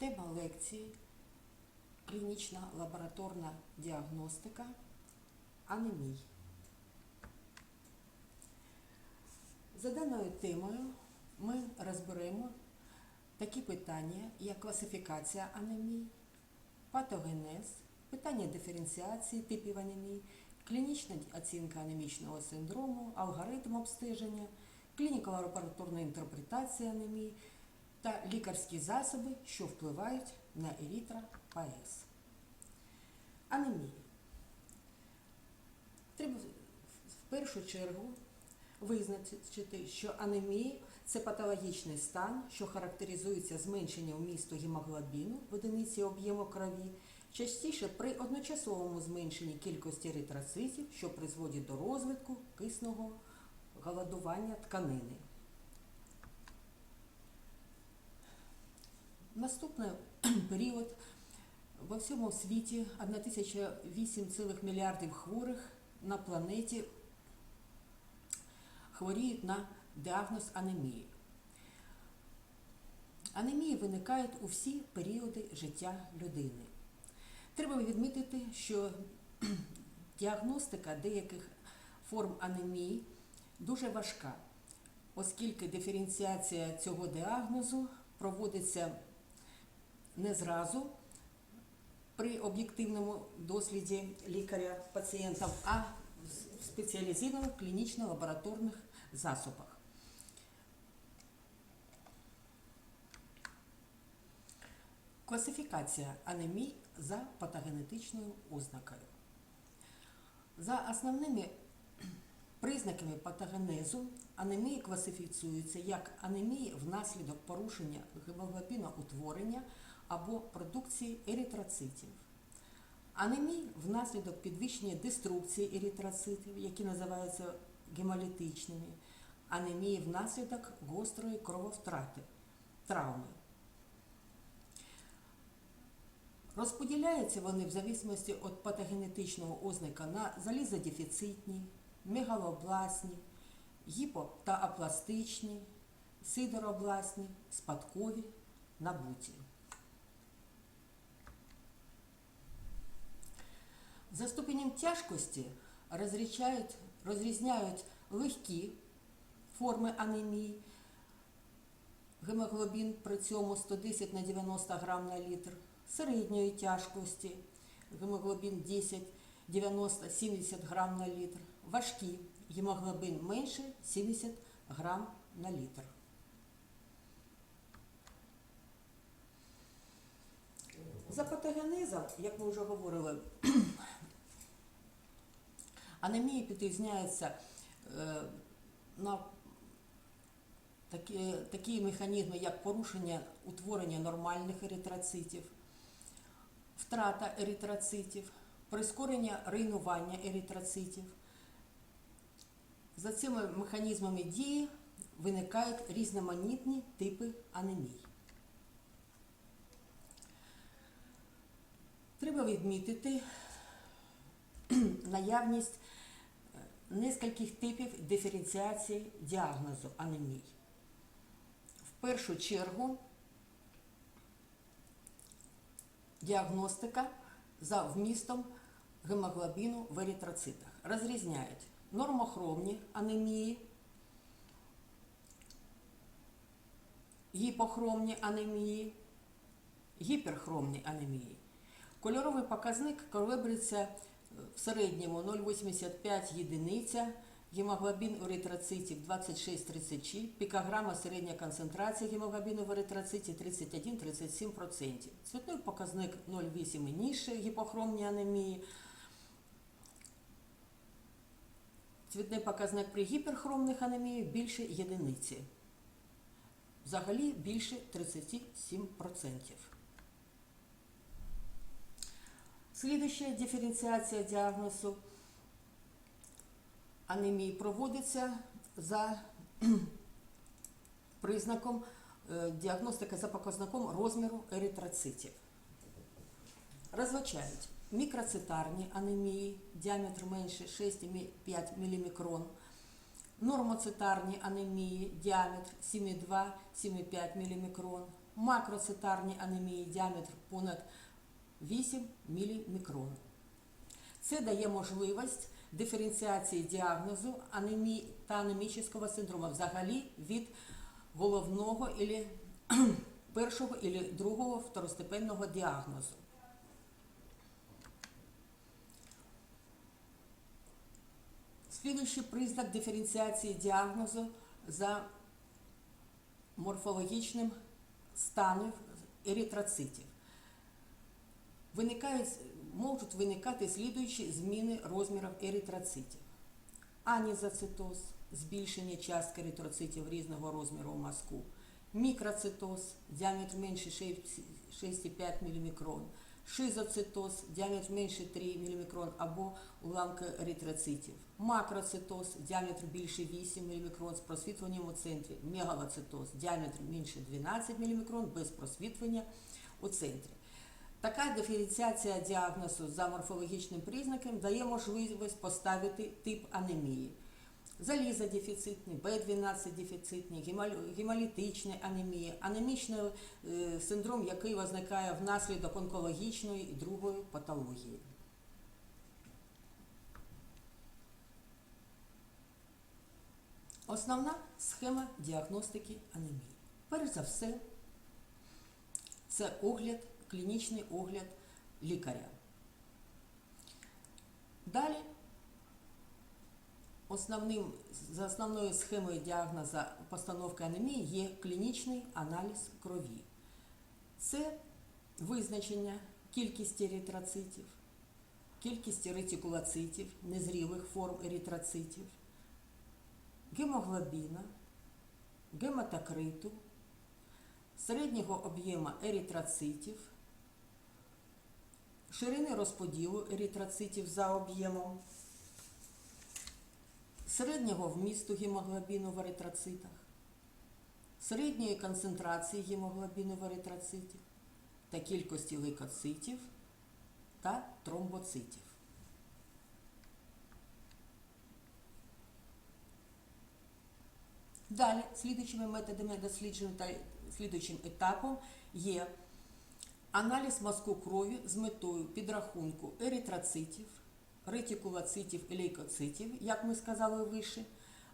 Тема лекції клінічна лабораторна діагностика анемій. За даною темою ми розберемо такі питання, як класифікація анемій, патогенез, питання диференціації типів анемії, клінічна оцінка анемічного синдрому, алгоритм обстеження, клініко-лабораторна інтерпретація анемії та лікарські засоби, що впливають на ерітропоез. Анемія. Треба в першу чергу визначити, що анемія це патологічний стан, що характеризується зменшенням вмісту гемоглобіну в одиниці об'єму крові, частіше при одночасовому зменшенні кількості еритроцитів, що призводить до розвитку кисного голодування тканини. Наступний період во всьому світі 1008 мільярдів хворих на планеті хворіють на діагноз анемії. Анемії виникають у всі періоди життя людини. Треба відмітити, що діагностика деяких форм анемії дуже важка, оскільки диференціація цього діагнозу проводиться не зразу при об'єктивному досліді лікаря пацієнтів, а в спеціалізованих клінічно-лабораторних засобах. Класифікація анемій за патогенетичною ознакою. За основними признаками патогенезу анемії класифікуються як анемії внаслідок порушення гемоглобіноутворення або продукції еритроцитів. Анемії внаслідок підвищення деструкції еритроцитів, які називаються гемолітичними, анемії внаслідок гострої крововтрати, травми. Розподіляються вони в зависимості від патогенетичного ознака на залізодефіцитні, мегалобласні, гіпо- та апластичні, сидоробласні, спадкові, набуті. За ступенем тяжкості розрізняють, розрізняють легкі форми анемії, гемоглобін при цьому 110 на 90 грам на літр, середньої тяжкості, гемоглобін 10, 90, 70 грам на літр, важкі, гемоглобін менше 70 грам на літр. За патогенезом, як ми вже говорили, анемії підрізняються е, на такі, такі механізми, як порушення утворення нормальних еритроцитів, втрата еритроцитів, прискорення руйнування еритроцитів. За цими механізмами дії виникають різноманітні типи анемій. Треба відмітити наявність нескольких типів диференціації діагнозу анемій. В першу чергу діагностика за вмістом гемоглобіну в еритроцитах. Розрізняють нормохромні анемії, гіпохромні анемії, гіперхромні анемії. Кольоровий показник колеблеться в середньому 0,85 єдиниця, гемоглобін еритроцитів 26-36, пікограма середня концентрація гемоглобіну в еритроциті 31-37%. Цвітний показник 0,8 і нижче гіпохромні анемії. Цвітний показник при гіперхромних анеміях більше єдиниці. Взагалі більше 37%. Слідуща диференціація діагнозу анемії проводиться за признаком е, діагностика за показником розміру еритроцитів. Розвачають мікроцитарні анемії, діаметр менше 6,5 мм, нормоцитарні анемії, діаметр 7,2-7,5 мм, макроцитарні анемії діаметр понад 8 мілімікрон. Це дає можливість диференціації діагнозу анемії та анемічного синдрому взагалі від головного ілі першого і другого второстепенного діагнозу. Слідуючий признак диференціації діагнозу за морфологічним станом еритроцитів. Виникають, можуть виникати слідуючі зміни розмірів еритроцитів. Анізоцитоз – збільшення частки еритроцитів різного розміру в мозку. Мікроцитоз – діаметр менше 6,5 мм. Шизоцитоз – діаметр менше 3 мм або уламки еритроцитів. Макроцитоз – діаметр більше 8 мм з просвітлюванням у центрі. Мегалоцитоз – діаметр менше 12 мм без просвітлення у центрі. Така диференціація діагнозу за морфологічним признаком дає можливість поставити тип анемії. Залізодефіцитний, Б12 дефіцитний, гемол- гемолітичний анемія, анемічний е, синдром, який виникає внаслідок онкологічної і другої патології. Основна схема діагностики анемії. Перш за все, це огляд, клінічний огляд лікаря. Далі основним, за основною схемою діагнозу постановки анемії є клінічний аналіз крові. Це визначення кількості еритроцитів, кількості ретикулоцитів, незрілих форм еритроцитів, гемоглобіна, гематокриту, середнього об'єму еритроцитів, ширини розподілу еритроцитів за об'ємом, середнього вмісту гемоглобіну в еритроцитах, середньої концентрації гемоглобіну в еритроциті та кількості лейкоцитів та тромбоцитів. Далі, слідуючими методами дослідження та слідуючим етапом є аналіз мазку крові з метою підрахунку еритроцитів, ретикулоцитів і лейкоцитів, як ми сказали вище,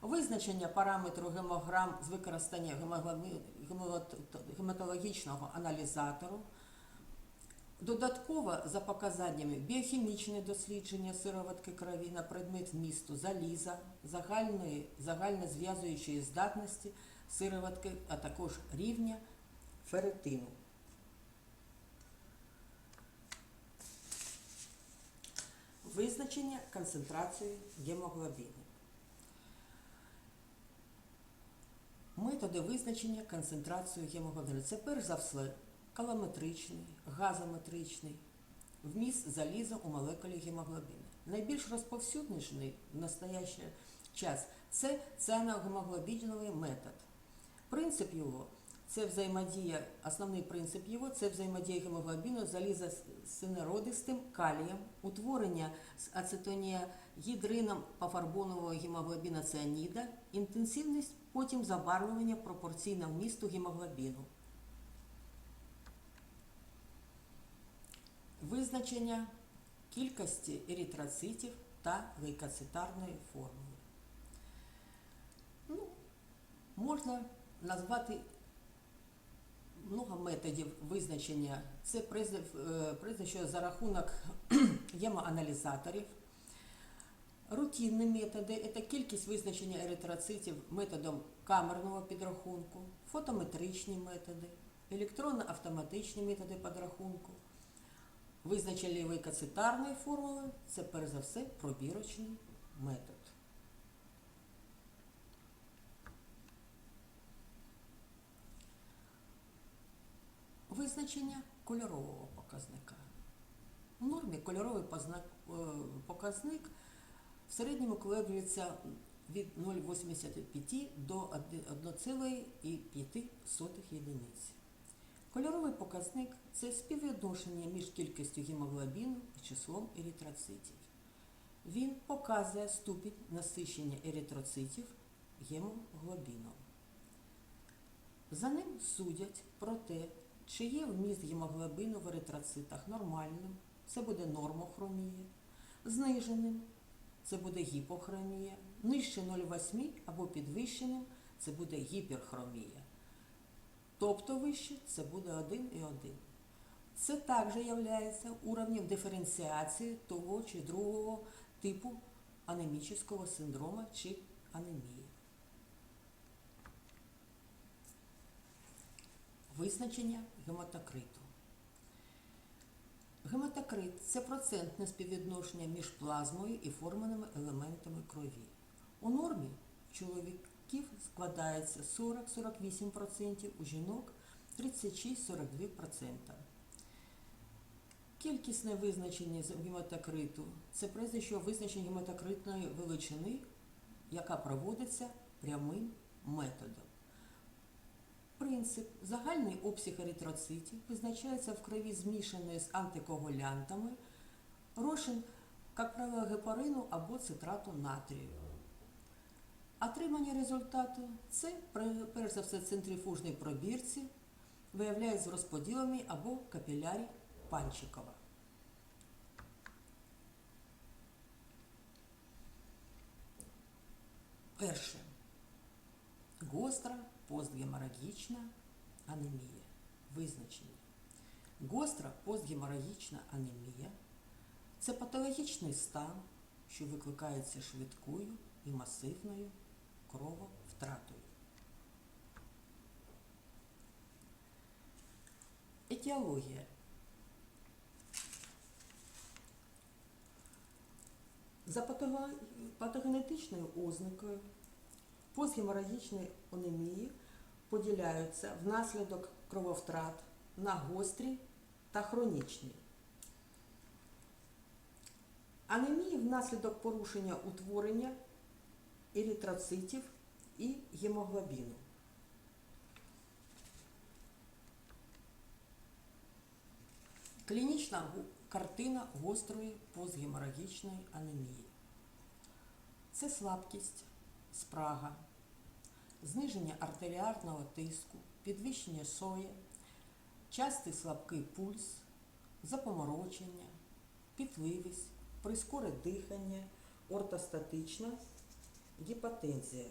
визначення параметру гемограм з використання гематологічного аналізатору, Додатково за показаннями біохімічне дослідження сироватки крові на предмет вмісту заліза, загальної, загальнозв'язуючої здатності сироватки, а також рівня ферритину. Визначення концентрації гемоглобіну. Методи визначення концентрації гемоглобіну. Це перш за все калометричний, газометричний, вміст заліза у молекулі гемоглобіну. Найбільш розповсюджений в настоящий час це цианогемоглобіновий метод. Принцип його це взаємодія, основний принцип його це взаємодія гемоглобіну з залізосинеродистим калієм, утворення з ацетоніагідрином пофарбонового гемоглобіна ціаніда, інтенсивність потім забарвлення пропорційно вмісту гемоглобіну. Визначення кількості еритроцитів та лейкоцитарної формули. Ну, можна назвати много методів визначення. Це призначення за рахунок гемоаналізаторів. Рутинні методи це кількість визначення еритроцитів методом камерного підрахунку, фотометричні методи, електронно-автоматичні методи підрахунку. Визначення лейкоцитарної формули це перш за все пробірочний метод. Визначення кольорового показника. В нормі кольоровий е, показник в середньому коливається від 0,85 до 1,5 єдиниці. Кольоровий показник це співвідношення між кількістю гемоглобіну і числом еритроцитів. Він показує ступінь насичення еритроцитів гемоглобіном. За ним судять про те, чи є вміст гемоглобіну в еритроцитах нормальним, це буде нормохромія, зниженим, це буде гіпохромія, нижче 0,8 або підвищеним це буде гіперхромія. Тобто вище це буде 1 і 1. Це також є уровнем диференціації того чи другого типу анемічного синдрому чи анемії. Визначення гематокриту. Гематокрит це процентне співвідношення між плазмою і форменими елементами крові. У нормі чоловіків складається 40-48%, у жінок 36-42%. Кількісне визначення гематокриту це що визначення гематокритної величини, яка проводиться прямим методом. Принцип загальний обсяг еритроцитів визначається в крові змішаної з антикоагулянтами, розчин, як правило, гепарину або цитрату натрію. Отримання результату це перш за все центрифужній пробірці, виявляють з розподілами або капілярі Панчикова. Перше. Гостра постгеморагічна анемія. Визначення. Гостра постгеморагічна анемія це патологічний стан, що викликається швидкою і масивною крововтратою. Етіологія. За патогенетичною ознакою постгеморагічної анемії поділяються внаслідок крововтрат на гострі та хронічні. Анемії внаслідок порушення утворення еритроцитів і гемоглобіну. Клінічна картина гострої постгеморагічної анемії. Це слабкість, спрага, зниження артеріарного тиску, підвищення сої, частий слабкий пульс, запоморочення, пітливість, прискоре дихання, ортостатична гіпотензія.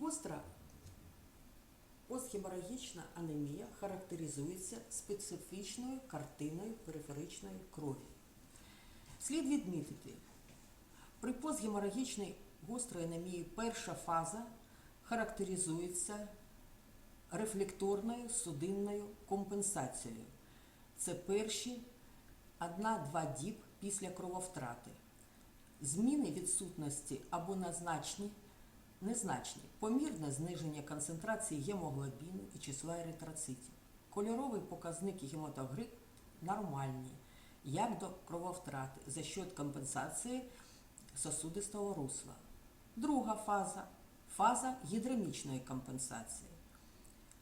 Гостра постгеморагічна анемія характеризується специфічною картиною периферичної крові. Слід відмітити, при постгеморагічній гострої анемії перша фаза характеризується рефлекторною судинною компенсацією. Це перші 1-2 діб після крововтрати. Зміни відсутності або назначні Незначні помірне зниження концентрації гемоглобіну і числа еритроцитів. Кольоровий показник гематогрит нормальні, як до крововтрати за счет компенсації сосудистого русла. Друга фаза фаза гідромічної компенсації.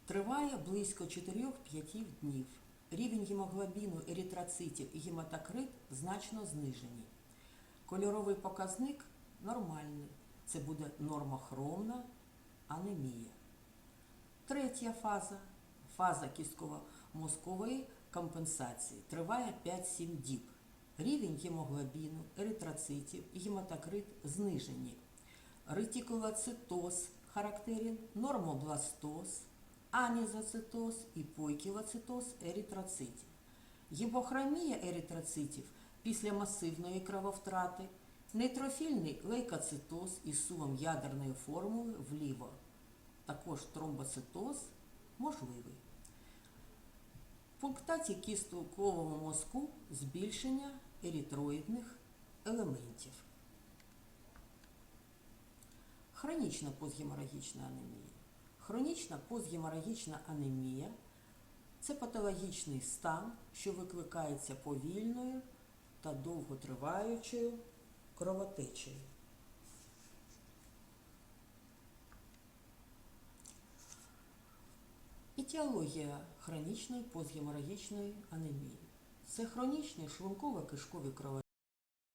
Триває близько 4-5 днів. Рівень гемоглобіну, еритроцитів і гематокрит значно знижені. Кольоровий показник нормальний це буде нормохромна анемія. Третя фаза фаза кістково-мозкової компенсації триває 5-7 діб. Рівень гемоглобіну, еритроцитів гематокрит знижені. Ретикулоцитоз характерен, нормобластоз, анізоцитоз і пойкілоцитоз еритроцитів. Гіпохромія еритроцитів після масивної крововтрати Нейтрофільний лейкоцитоз із сумом ядерної формули вліво. Також тромбоцитоз можливий. В пунктаті кісткового мозку збільшення еритроїдних елементів. Хронічна постгеморагічна анемія. Хронічна постгеморагічна анемія це патологічний стан, що викликається повільною та довготриваючою кровотечею. Етіологія хронічної постгеморагічної анемії. Це хронічні шлунково-кишкові кровотечі,